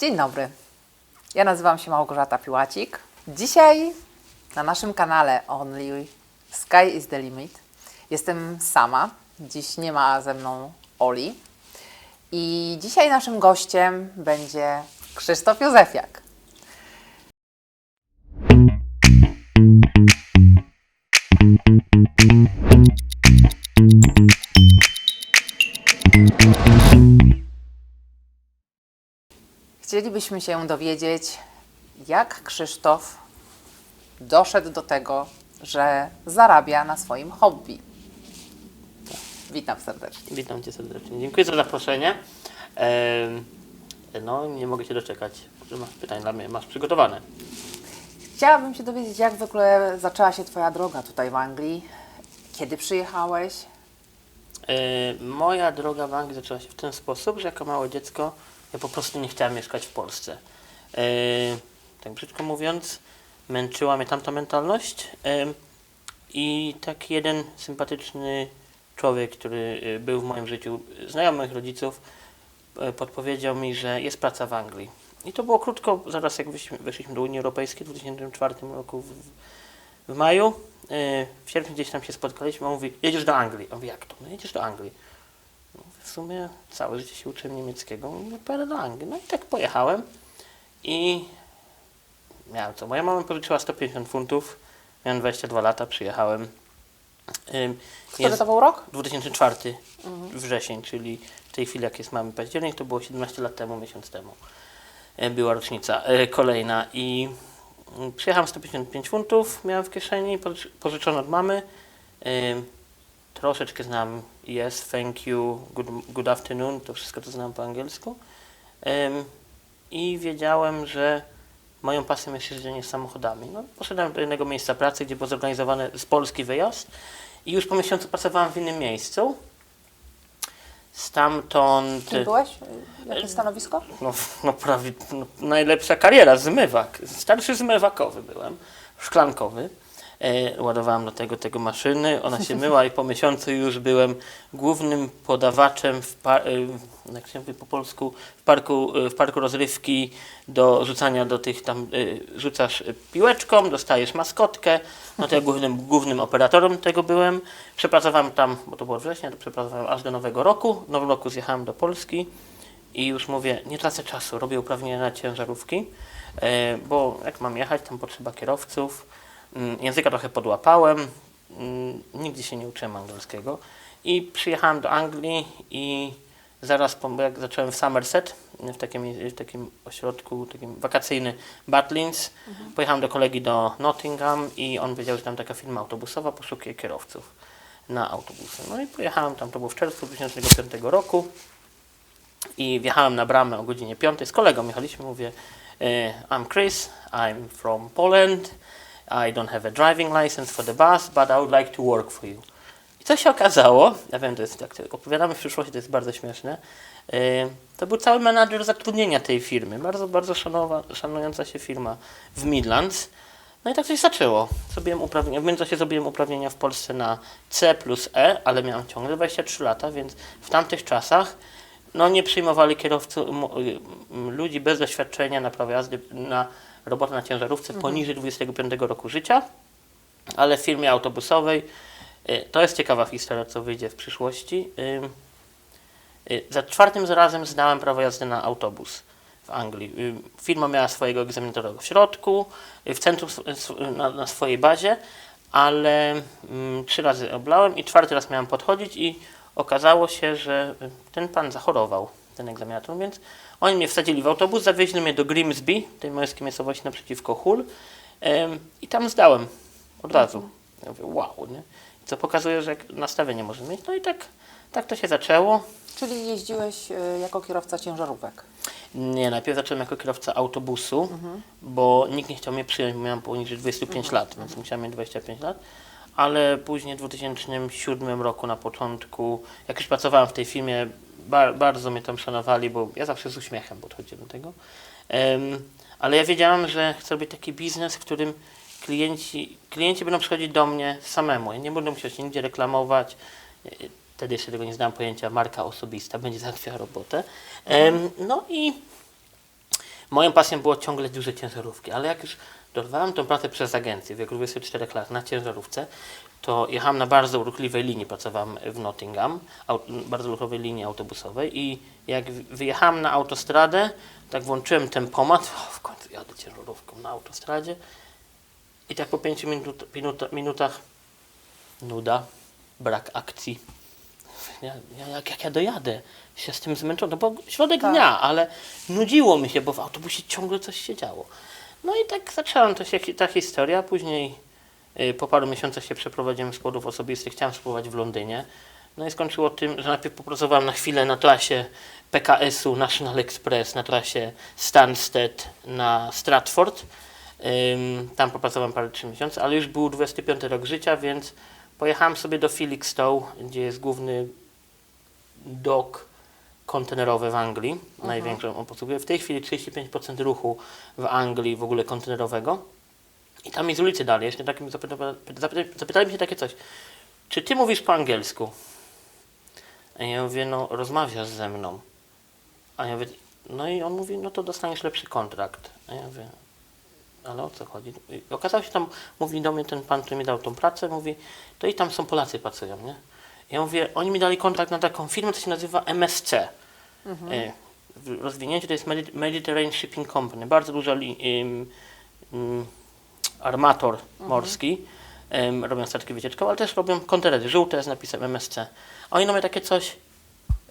Dzień dobry. Ja nazywam się Małgorzata Piłacik. Dzisiaj na naszym kanale Only Sky is the Limit jestem sama. Dziś nie ma ze mną Oli. I dzisiaj naszym gościem będzie Krzysztof Józefiak. Chcielibyśmy się dowiedzieć, jak Krzysztof doszedł do tego, że zarabia na swoim hobby. Witam serdecznie. Witam Cię serdecznie. Dziękuję za zaproszenie. No, nie mogę się doczekać, że masz pytań dla mnie, masz przygotowane. Chciałabym się dowiedzieć, jak w ogóle zaczęła się Twoja droga tutaj w Anglii. Kiedy przyjechałeś? E, Moja droga w Anglii zaczęła się w ten sposób, że jako małe dziecko ja po prostu nie chciałem mieszkać w Polsce. E, Tak brzydko mówiąc, męczyła mnie tamta mentalność em, i tak jeden sympatyczny człowiek, który e, był w moim życiu, znajomy moich rodziców, e, podpowiedział mi, że jest praca w Anglii. I to było krótko, zaraz jak weszliśmy do Unii Europejskiej w 2004 roku w, w maju. e, W sierpniu gdzieś tam się spotkaliśmy, on mówi, jedziesz do Anglii. Ja mówię, jak to? No jedziesz do Anglii. W sumie całe życie się uczyłem niemieckiego, do Anglii. No i tak pojechałem i miałem co, moja mama pożyczyła 150 funtów, miałem 22 lata, przyjechałem. Ym, Który jest- to był rok? 2004 wrzesień, czyli w tej chwili jak jest mamy październik, to było 17 lat temu, miesiąc temu. E, Była rocznica e, kolejna i mm, przyjechałem 155 funtów, miałem w kieszeni, pożycz- pożyczone od mamy. Troszeczkę znam yes, thank you, good, good afternoon, to wszystko to znam po angielsku. Em, I wiedziałem, że moją pasją jest jeżdżenie samochodami. No, poszedłem do jednego miejsca pracy, gdzie był zorganizowany z Polski wyjazd i już po miesiącu pracowałem w innym miejscu. Stamtąd... Kim byłeś? Jakie stanowisko? No, no prawie no, najlepsza kariera, zmywak. Starszy zmywakowy byłem, szklankowy. E, ładowałem do tego, tego maszyny, ona się myła i po miesiącu już byłem głównym podawaczem w, pa, e, jak się mówi po polsku, w parku, e, w parku rozrywki do rzucania do tych tam, e, rzucasz piłeczką, dostajesz maskotkę, no to ja głównym, głównym operatorem tego byłem. Przepracowałem tam, bo to było września, to przepracowałem aż do nowego roku. W nowym roku zjechałem do Polski. I już mówię, nie tracę czasu, robię uprawnienia na ciężarówki, e, bo jak mam jechać, tam potrzeba kierowców. Mm, Języka trochę podłapałem, mm, nigdy się nie uczyłem angielskiego. I przyjechałem do Anglii i zaraz po, jak zacząłem w Somerset, w takim, w takim ośrodku takim wakacyjny Butlins, pojechałem do kolegi do Nottingham i on wiedział, że tam taka firma autobusowa poszukuje kierowców na autobusy. No i pojechałem tam, to było w czerwcu 2005 roku i wjechałem na bramę o godzinie 5. Z kolegą jechaliśmy, mówię e, I'm Chris, I'm from Poland, I don't have a driving license for the bus, but I would like to work for you. I co się okazało, ja wiem, to jest, jak opowiadamy w przyszłości, to jest bardzo śmieszne, e, to był cały menadżer zatrudnienia tej firmy, bardzo, bardzo szanowa, szanująca się firma w Midlands. No i tak coś zaczęło. Zrobiłem uprawnienia, w międzyczasie zrobiłem uprawnienia w Polsce na C plus E, ale miałem ciągle 23 lata, więc w tamtych czasach no nie przyjmowali kierowców, ludzi bez doświadczenia na prawo jazdy na robotę na ciężarówce poniżej 25 roku życia, ale w firmie autobusowej, y, to jest ciekawa historia, co wyjdzie w przyszłości, ym, y, za czwartym razem zdałem prawo jazdy na autobus w Anglii. Y, Firma miała swojego egzaminatora w środku, y, w centrum na, na swojej bazie, ale mm, trzy razy oblałem i czwarty raz miałem podchodzić i okazało się, że y, ten pan zachorował, ten egzaminator, więc oni mnie wsadzili w autobus, zawieźli mnie do Grimsby, tej małej miejscowości naprzeciwko Hull i tam zdałem od razu. Ja mówię, wow, nie? Co pokazuje, że nastawienie może mieć. No i tak, tak to się zaczęło. Czyli jeździłeś y, jako kierowca ciężarówek. Nie, najpierw zacząłem jako kierowca autobusu, bo nikt nie chciał mnie przyjąć, bo miałem poniżej 25 lat, więc musiałem mieć 25 lat. Ale później w 2007 roku na początku, jak już pracowałem w tej firmie, ba bardzo mnie tam szanowali, bo ja zawsze z uśmiechem podchodziłem do tego. Em, ale ja wiedziałem, że chcę robić taki biznes, w którym klienci, klienci będą przychodzić do mnie samemu. Ja nie będę musiał się nigdzie reklamować. E, Wtedy jeszcze tego nie znałem pojęcia marka osobista, będzie załatwiała robotę. Em, no i moją pasją było ciągle duże ciężarówki, ale jak już dorwałem tą pracę przez agencję w wieku 24 lat na ciężarówce, to jechałem na bardzo ruchliwej linii, pracowałem w Nottingham, bardzo ruchliwej linii autobusowej i jak wy- wyjechałem na autostradę, tak włączyłem tempomat, o, w końcu jadę ciężarówką na autostradzie i tak po 5 minut, minuta, minutach nuda, brak akcji. Ja, ja, jak, jak ja dojadę się z tym zmęczony, no bo środek Tak. dnia, ale nudziło mi się, bo w autobusie ciągle coś się działo. No i tak zaczęłam to się, ta historia, później po paru miesiącach się przeprowadziłem z powodów osobistych, chciałem spróbować w Londynie. No i skończyło tym, że najpierw popracowałem na chwilę na trasie PKS-u National Express, na trasie Stansted na Stratford. Tam popracowałem parę trzy miesiące, ale już był 25 rok życia, więc pojechałem sobie do Felixstowe, gdzie jest główny dok kontenerowy w Anglii, największą on posługuje. W tej chwili 35% ruchu w Anglii w ogóle kontenerowego. I tam jest z ulicy dalej. Jeszcze tak mi zapyta, zapyta, zapytali mnie takie coś. Czy ty mówisz po angielsku? A ja mówię, no rozmawiasz ze mną. A ja mówię, no i on mówi, no to dostaniesz lepszy kontrakt. A ja mówię, ale o co chodzi? I okazało się tam, mówi do mnie ten pan, który mi dał tą pracę, mówi, to i tam są Polacy pracują, nie? Ja mówię, oni mi dali kontrakt na taką firmę, co się nazywa MSC. E, w rozwinięciu to jest Medi- Mediterranean Shipping Company, bardzo duża li, ym, armator morski. Ym, robią statki wycieczkowe, ale też robią kontenery żółte z napisem MSC. A oni mają takie coś,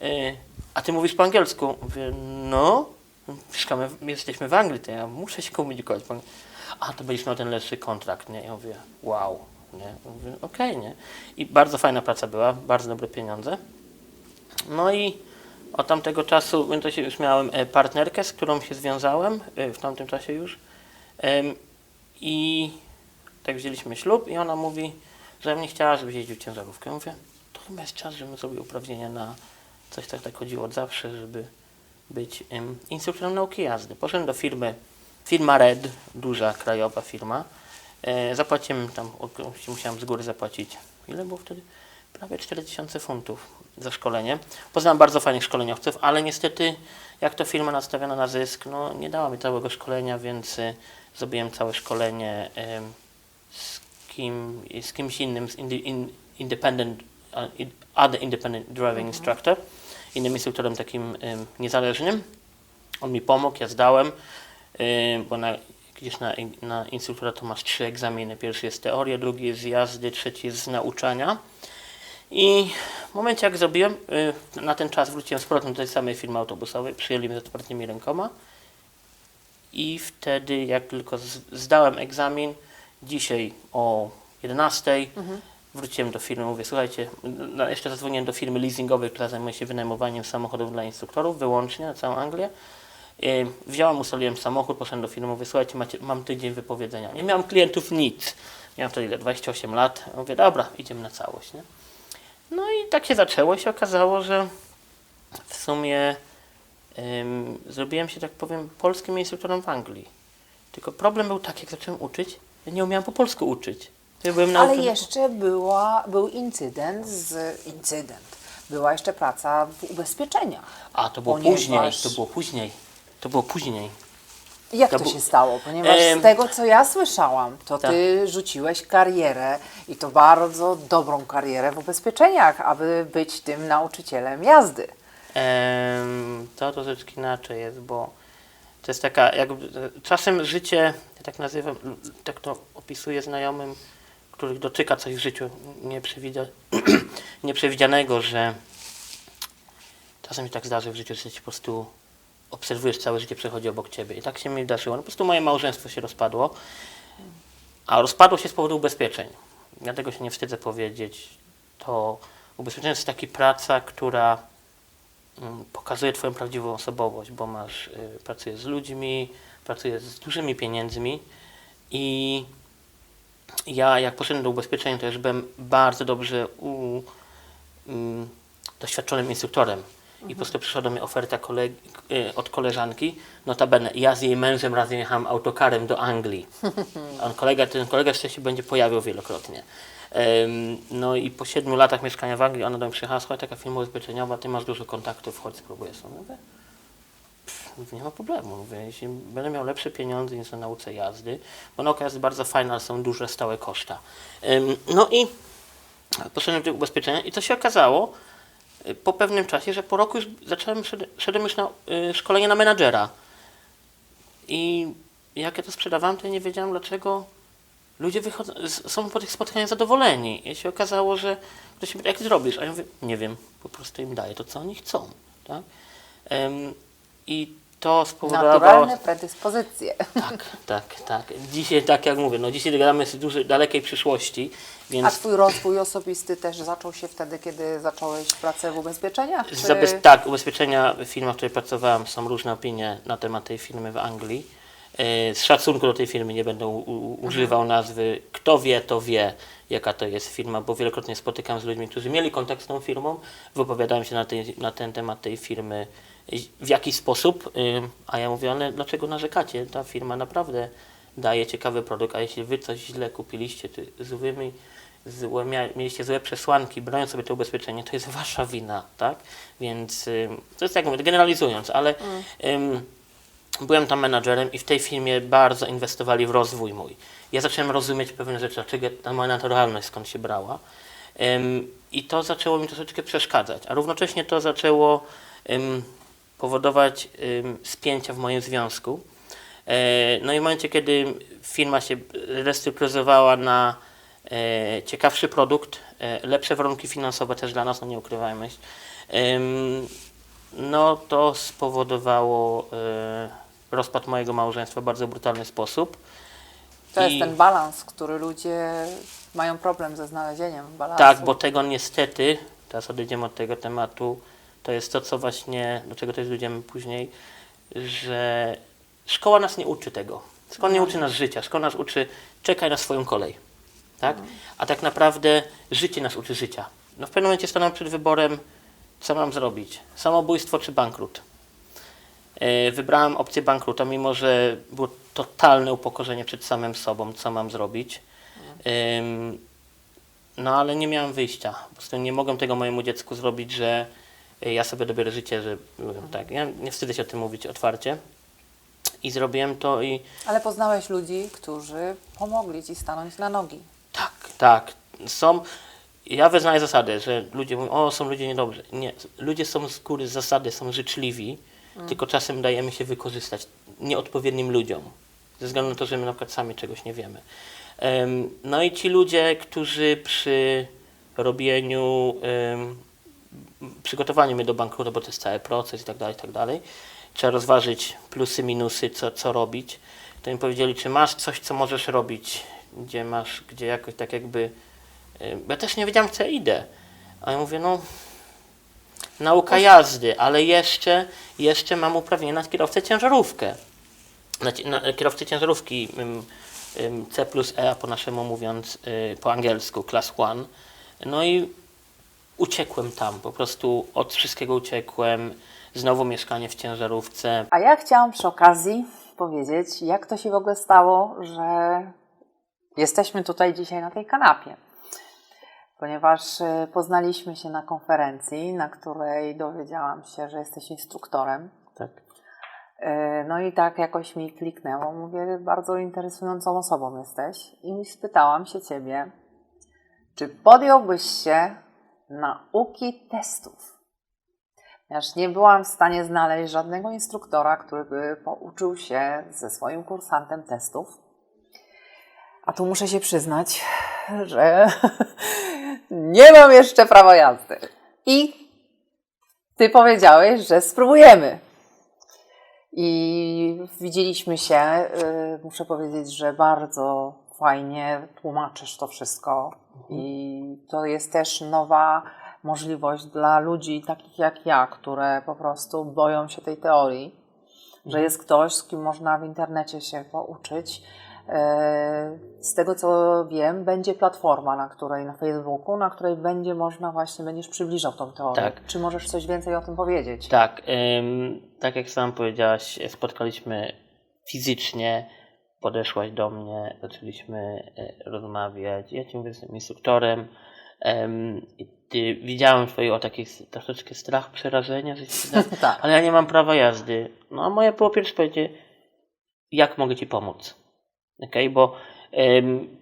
y, a ty mówisz po angielsku? Mówię, no, mieszkamy, jesteśmy w Anglii, to ja muszę się komunikować. A, to byliśmy miał ten lepszy kontrakt, nie? Ja mówię, wow, nie? Mówię, okej, nie? I bardzo fajna praca była, bardzo dobre pieniądze. No i od tamtego czasu, międzyczasie już miałem e, partnerkę, z którą się związałem, e, w tamtym czasie już. I tak wzięliśmy ślub i ona mówi, że mnie chciała, żebyś jeździł ciężarówkę. Ja mówię, to chyba jest czas, żebym zrobił uprawnienia na coś, tak, tak chodziło od zawsze, żeby być em, instruktorem nauki jazdy. Poszedłem do firmy, firma Red, duża krajowa firma. E, zapłaciłem tam, musiałem z góry zapłacić, ile było wtedy? Prawie 4000 funtów za szkolenie. Poznałem bardzo fajnych szkoleniowców, ale niestety jak to firma nastawiona na zysk, no nie dała mi całego szkolenia, więc y, zrobiłem całe szkolenie z, kim, z kimś innym, z in, independent, in- other independent driving instructor, innym instruktorem takim niezależnym. On mi pomógł, ja zdałem, bo na, gdzieś na, na instruktora to masz trzy egzaminy. Pierwszy jest teoria, drugi jest z jazdy, trzeci jest z nauczania. I w momencie jak zrobiłem, y, na ten czas wróciłem z powrotem do tej samej firmy autobusowej, przyjęli mnie z otwartymi rękoma i wtedy jak tylko zdałem egzamin, dzisiaj o 11 wróciłem do firmy, mówię, słuchajcie, no, jeszcze zadzwoniłem do firmy leasingowej, która zajmuje się wynajmowaniem samochodów dla instruktorów, wyłącznie na całą Anglię. Y, Wziąłem, ustaliłem samochód, poszedłem do firmy, mówię, słuchajcie, macie, mam tydzień wypowiedzenia. Nie miałem klientów nic. Miałem wtedy ile, 28 lat. Mówię, dobra, idziemy na całość, nie? No i tak się zaczęło. się okazało, że w sumie ym, zrobiłem się, tak powiem, polskim instruktorem w Anglii. Tylko problem był taki, jak zacząłem uczyć, ja nie umiałem po polsku uczyć. Ja byłem Ale jeszcze była, był incydent z incydent. Była jeszcze praca w ubezpieczeniach. A, to było ponieważ- później, to było później. To było później. Jak To to, bu- się stało? Ponieważ z tego, co ja słyszałam, to tak. ty rzuciłeś karierę i to bardzo dobrą karierę w ubezpieczeniach, aby być tym nauczycielem jazdy. To troszeczkę inaczej jest, bo to jest taka, jakby, czasem życie, ja tak nazywam, tak to opisuję znajomym, których dotyka coś w życiu nieprzewidza, nieprzewidzianego, że czasem się tak zdarzy w życiu, że ci po prostu obserwujesz całe życie, przechodzi obok ciebie. I tak się mi wydarzyło. No, po prostu moje małżeństwo się rozpadło, a rozpadło się z powodu ubezpieczeń. Ja tego się nie wstydzę powiedzieć. To ubezpieczenie jest taka praca, która mm, pokazuje Twoją prawdziwą osobowość, bo masz, y, pracujesz z ludźmi, pracujesz z dużymi pieniędzmi i ja jak poszedłem do ubezpieczenia, to już byłem bardzo dobrze u, mm, doświadczonym instruktorem. I po prostu przyszła do mnie oferta koleg- y, od koleżanki. Notabene, ja z jej mężem razem jechałem autokarem do Anglii. On kolega, ten kolega jeszcze się będzie pojawiał wielokrotnie. No i po siedmiu latach mieszkania w Anglii ona do mnie przyjechała, słuchaj, taka firma ubezpieczeniowa, ty masz dużo kontaktów, chodź spróbuję sobie. Mówię, "Pff, nie ma problemu. Mówię, jeśli będę miał lepsze pieniądze niż na nauce jazdy, bo nauka jazdy bardzo fajna, ale są duże stałe koszta. No i poszedłem do ubezpieczenia i to się okazało po pewnym czasie, że po roku już zacząłem, szedłem- już na y, szkolenie na menadżera. I jak ja to sprzedawałem, to ja nie wiedziałem, dlaczego ludzie wychodzą, są po tych spotkaniach zadowoleni. I się okazało, że ktoś pyta, jak zrobisz? A ja mówię, nie wiem, po prostu im daję to, co oni chcą. Tak? I to spowodowało... Naturalne predyspozycje. Tak, tak, tak. Dzisiaj, tak jak mówię, no dzisiaj gadamy z dużej, dalekiej przyszłości, A więc twój rozwój osobisty też zaczął się wtedy, kiedy zacząłeś pracę w ubezpieczeniach? Czy... Zabez... Tak, ubezpieczenia w firmach, w której pracowałem, są różne opinie na temat tej firmy w Anglii. E, Z szacunku do tej firmy nie będę używał nazwy. Kto wie, to wie, jaka to jest firma, bo wielokrotnie spotykam z ludźmi, którzy mieli kontakt z tą firmą, wypowiadają się na, tej, na ten temat tej firmy, w jaki sposób, ym, a ja mówię, ale dlaczego narzekacie? Ta firma naprawdę daje ciekawy produkt, a jeśli wy coś źle kupiliście, czy złymi, złe, mieliście złe przesłanki, broniąc sobie to ubezpieczenie, to jest wasza wina, tak? Więc ym, to jest jak mówię, generalizując, ale ym, byłem tam menadżerem i w tej firmie bardzo inwestowali w rozwój mój. Ja zacząłem rozumieć pewne rzeczy, dlaczego ta moja naturalność skąd się brała. Ym, I to zaczęło mi troszeczkę przeszkadzać, a równocześnie to zaczęło ym, powodować spięcia w moim związku. E, No i w momencie, kiedy firma się restrukturyzowała na e, ciekawszy produkt, e, lepsze warunki finansowe też dla nas, no nie ukrywajmy no to spowodowało rozpad mojego małżeństwa w bardzo brutalny sposób. To I- jest ten balans, który ludzie mają problem ze znalezieniem balansu. Tak, bo tego niestety, teraz odejdziemy od tego tematu, to jest to, co właśnie, do czego też dojdziemy później, że szkoła nas nie uczy tego. Szkoła nie uczy nas życia, szkoła nas uczy czekaj na swoją kolej. Tak? A tak naprawdę życie nas uczy życia. No w pewnym momencie stanąłem przed wyborem, co mam zrobić, samobójstwo czy bankrut. E, Wybrałem opcję bankruta, mimo że było totalne upokorzenie przed samym sobą, co mam zrobić. Ym, no ale nie miałem wyjścia. Po prostu nie mogłem tego mojemu dziecku zrobić, że ja sobie dobiorę życie, że byłem tak. Ja nie wstydzę się o tym mówić otwarcie. I zrobiłem to i Ale poznałeś ludzi, którzy pomogli ci stanąć na nogi. tak, tak. Są. Ja wyznaję zasadę, że ludzie mówią, o, są ludzie niedobrzy. Nie, ludzie są z góry z zasady, są życzliwi, tylko czasem dajemy się wykorzystać nieodpowiednim ludziom. Ze względu na to, że my na przykład sami czegoś nie wiemy. Em, no i ci ludzie, którzy przy robieniu, em, przygotowaniu mnie do bankrutu, bo to jest cały proces i tak dalej, i tak dalej, trzeba rozważyć plusy, minusy, co, co robić, to mi powiedzieli, czy masz coś, co możesz robić, gdzie masz, gdzie jakoś tak jakby, bo ja też nie wiedziałem, co ja idę. A ja mówię, no, nauka jazdy, ale jeszcze, jeszcze mam uprawnienie na kierowcę ciężarówkę. Na, na ciężarówki C plus E, po naszemu mówiąc y, po angielsku, class one. No i uciekłem tam, po prostu od wszystkiego uciekłem. Znowu mieszkanie w ciężarówce. A ja chciałam przy okazji powiedzieć, jak to się w ogóle stało, że jesteśmy tutaj dzisiaj na tej kanapie. Ponieważ y, poznaliśmy się na konferencji, na której dowiedziałam się, że jesteś instruktorem. Tak. Y, No i tak jakoś mi kliknęło. Mówię, bardzo interesującą osobą jesteś. I spytałam się ciebie, czy podjąłbyś się nauki testów? Ponieważ nie byłam w stanie znaleźć żadnego instruktora, który by pouczył się ze swoim kursantem testów. A tu muszę się przyznać, że nie mam jeszcze prawa jazdy. I ty powiedziałeś, że spróbujemy. I widzieliśmy się. y, Muszę powiedzieć, że bardzo fajnie tłumaczysz to wszystko. I to jest też nowa możliwość dla ludzi takich jak ja, które po prostu boją się tej teorii, że jest ktoś, z kim można w internecie się pouczyć. E, Z tego co wiem, będzie platforma, na której na Facebooku, na której będzie można właśnie, będziesz przybliżał tą teorię. Tak. Czy możesz coś więcej o tym powiedzieć? Tak, ym, tak jak sam powiedziałaś, spotkaliśmy fizycznie, podeszłaś do mnie, zaczęliśmy e, rozmawiać. Ja ci mówię, jestem instruktorem, ty, widziałem twoje o taki troszeczkę strach, przerażenia, że ci da, Tak. ale ja nie mam prawa jazdy. No a moje było pierwsze powiedzieć, jak mogę ci pomóc? Okej, bo em,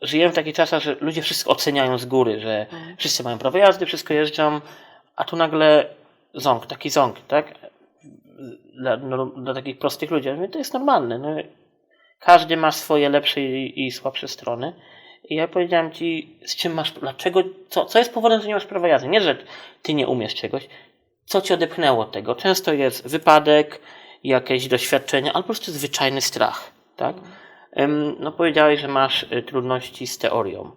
żyjemy w takich czasach, że ludzie wszystko oceniają z góry, że wszyscy mają prawo jazdy, wszystko jeżdżą, a tu nagle ząg, taki ząg, tak? Dla, no, dla takich prostych ludzi. Ja mówię, to jest normalne. No, każdy ma swoje lepsze i, i słabsze strony. I ja powiedziałem ci, z czym masz, dlaczego, co, co jest powodem, że nie masz prawa jazdy? Nie, że ty nie umiesz czegoś. Co cię odepchnęło od tego? Często jest wypadek, jakieś doświadczenie, albo po prostu zwyczajny strach, tak? Em, No powiedziałeś, że masz y, trudności z teorią,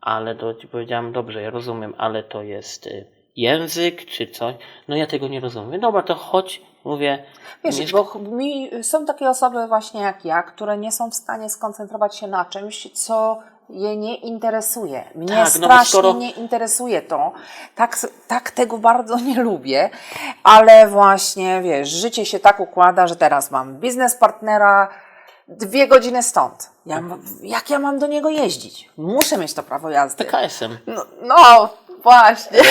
ale to ci powiedziałem, dobrze, ja rozumiem, ale to jest y, język czy coś. No ja tego nie rozumiem. Dobra, to chodź, mówię. Wiesz, mieszka- bo mi, są takie osoby właśnie jak ja, które nie są w stanie skoncentrować się na czymś, co je nie interesuje. Mnie Tak, no strasznie skoro- nie interesuje to. Tak, tak tego bardzo nie lubię, ale właśnie, wiesz, życie się tak układa, że teraz mam biznes partnera dwie godziny stąd. Ja, ma- jak ja mam do niego jeździć? Muszę mieć to prawo jazdy. PKS-em. No, no właśnie.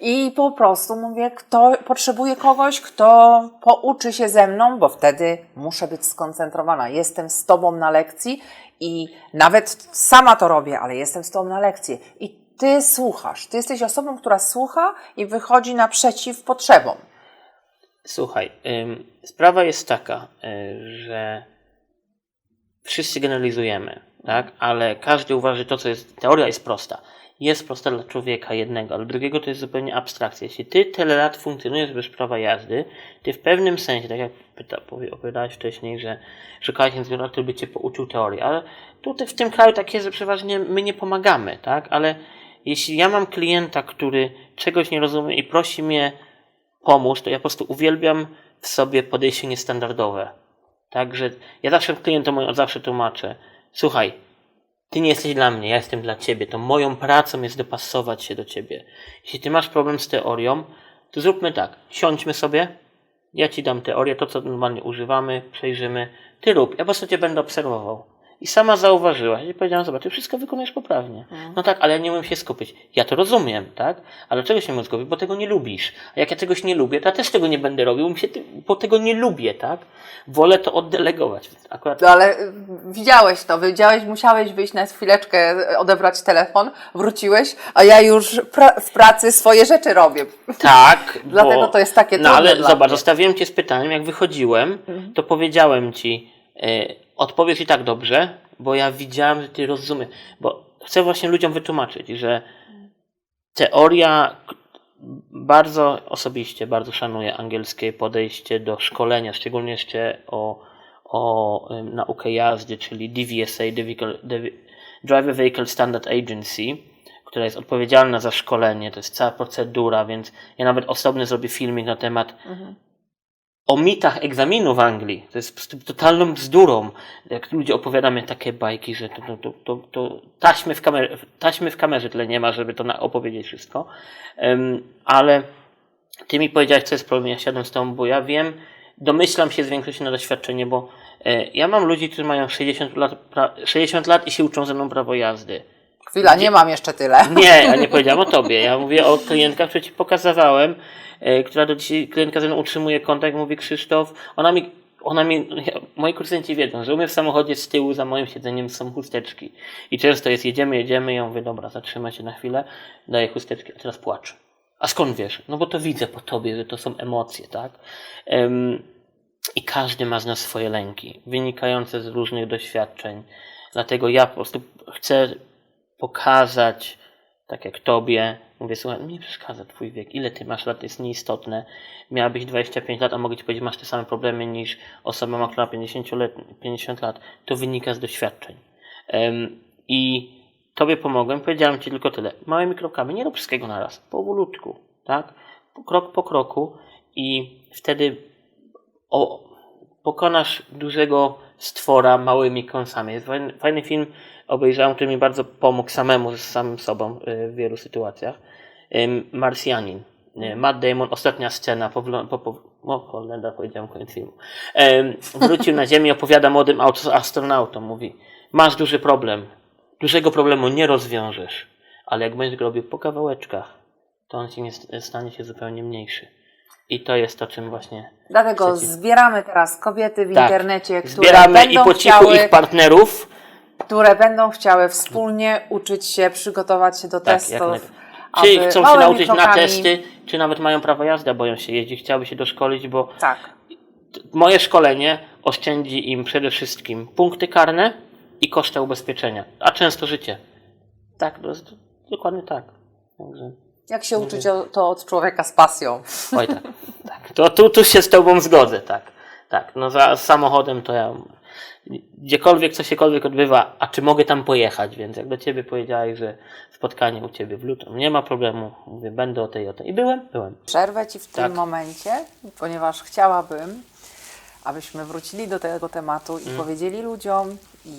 I po prostu mówię, kto potrzebuje kogoś, kto pouczy się ze mną, bo wtedy muszę być skoncentrowana. Jestem z tobą na lekcji i nawet sama to robię, ale jestem z tobą na lekcji. I ty słuchasz. Ty jesteś osobą, która słucha i wychodzi naprzeciw potrzebom. Słuchaj, ym, sprawa jest taka, y, że wszyscy generalizujemy, tak? Ale każdy uważa, że to, co jest, teoria jest prosta. Jest prosta dla człowieka jednego, ale drugiego to jest zupełnie abstrakcja. Jeśli ty tyle lat funkcjonujesz bez prawa jazdy, ty w pewnym sensie, tak jak opowiadałeś wcześniej, że szukałeś instruktora, który by cię pouczył teorii, ale tutaj w tym kraju tak jest, że przeważnie my nie pomagamy, tak? Ale jeśli ja mam klienta, który czegoś nie rozumie i prosi mnie pomóż, to ja po prostu uwielbiam w sobie podejście niestandardowe. Także ja zawsze klientom od zawsze tłumaczę, słuchaj, ty nie jesteś dla mnie, ja jestem dla ciebie. To moją pracą jest dopasować się do ciebie. Jeśli ty masz problem z teorią, to zróbmy tak. Siądźmy sobie, ja ci dam teorię, to co normalnie używamy, przejrzymy. Ty rób, ja po prostu cię będę obserwował. I sama zauważyłaś i powiedziałam, zobacz, ty wszystko wykonujesz poprawnie. No tak, ale ja nie umiem się skupić. Ja to rozumiem, tak? Ale czego się nie skupić? Bo tego nie lubisz. A jak ja czegoś nie lubię, to ja też tego nie będę robił, bo tego nie lubię, tak? Wolę to oddelegować. Akurat No ale y, widziałeś to, widziałeś, musiałeś wyjść na chwileczkę, y, odebrać telefon, wróciłeś, a ja już pra- w pracy swoje rzeczy robię. Tak, Dlatego bo, to jest takie No trudne ale dla zobacz, mnie. zostawiłem cię z pytaniem, jak wychodziłem, to powiedziałem ci, y, odpowiesz i tak dobrze, bo ja widziałem, że ty rozumiesz. Bo chcę właśnie ludziom wytłumaczyć, że teoria bardzo osobiście bardzo szanuję angielskie podejście do szkolenia, szczególnie jeszcze o, o naukę jazdy, czyli DVSA, Driver Vehicle Standard Agency, która jest odpowiedzialna za szkolenie, to jest cała procedura, więc ja nawet osobny zrobię filmik na temat o mitach egzaminu w Anglii. To jest totalną bzdurą. Jak ludzie opowiadają takie bajki, że to, to, to, to, taśmy, w kamerze, taśmy w kamerze tyle nie ma, żeby to opowiedzieć wszystko. Ale ty mi powiedziałeś, co jest problem, ja siadam z tobą, bo ja wiem, domyślam się z większości na doświadczenie, bo e, ja mam ludzi, którzy mają 60 lat, pra, 60 lat i się uczą ze mną prawo jazdy. Chwila, nie mam jeszcze tyle. Nie, ja nie powiedziałem o tobie. Ja mówię o klientkach, które ci pokazywałem, e, która do dzisiaj klientka ze mną utrzymuje kontakt, mówi Krzysztof, ona mi, ona mi, moi kursanci wiedzą, że u mnie w samochodzie z tyłu za moim siedzeniem są chusteczki. I często jest, jedziemy, jedziemy, i ja mówię, dobra, zatrzymaj się na chwilę, daję chusteczki, a teraz płacz. A skąd wiesz? No bo to widzę po tobie, że to są emocje, tak? Em, I każdy ma z nas swoje lęki, wynikające z różnych doświadczeń. Dlatego ja po prostu chcę pokazać, tak jak tobie, mówię, słuchaj, nie przeszkadza twój wiek, ile ty masz lat, jest nieistotne. Miałabyś 25 lat, a mogę ci powiedzieć, masz te same problemy niż osoba, która ma 50, let, 50 lat. To wynika z doświadczeń. Em, I tobie pomogłem, powiedziałem ci tylko tyle. Małymi krokami, nie rób wszystkiego naraz, powolutku, tak? Krok po kroku i wtedy o, pokonasz dużego stwora małymi kąsami. Jest fajny film, obejrzałem, który mi bardzo pomógł samemu, z samym sobą y, w wielu sytuacjach. Marsjanin. Y, Matt Damon, ostatnia scena, po, po, po, o, Holenda, powiedziałem koniec filmu. Wrócił na ziemię, opowiada młodym aut- astronautom, mówi, masz duży problem, dużego problemu nie rozwiążesz, ale jak będziesz go robił po kawałeczkach, to on ci nie st- stanie się zupełnie mniejszy. I to jest to, czym właśnie Dlatego Przeciw- zbieramy teraz kobiety w Tak. internecie, które zbieramy będą i po cichu chciały, ich partnerów. Które będą chciały wspólnie uczyć się, przygotować się do Tak, jak testów. Czy chcą się małymi nauczyć na krokami- testy, czy nawet mają prawo jazdy, a boją się jeździć, chciałyby się doszkolić, bo Tak. moje szkolenie oszczędzi im przede wszystkim punkty karne i koszta ubezpieczenia, a często życie. Tak, to jest dokładnie tak. Także, Jak się uczyć o, to od człowieka z pasją. oj tak, tak. To tu, tu się z Tobą zgodzę, tak. Tak, no za samochodem to ja gdziekolwiek, co siekolwiek odbywa, a czy mogę tam pojechać, więc jak do Ciebie powiedziałeś, że spotkanie u Ciebie w lutym, nie ma problemu, mówię, będę o tej, o tej. I byłem? Byłem. Przerwę Ci w tym Tak. momencie, ponieważ chciałabym, abyśmy wrócili do tego tematu Mm. i powiedzieli ludziom,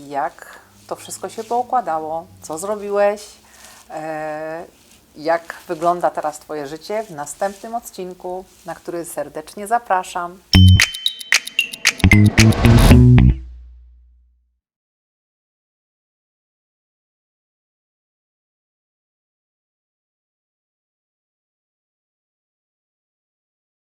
jak to wszystko się poukładało, co zrobiłeś, e, jak wygląda teraz Twoje życie w następnym odcinku, na który serdecznie zapraszam.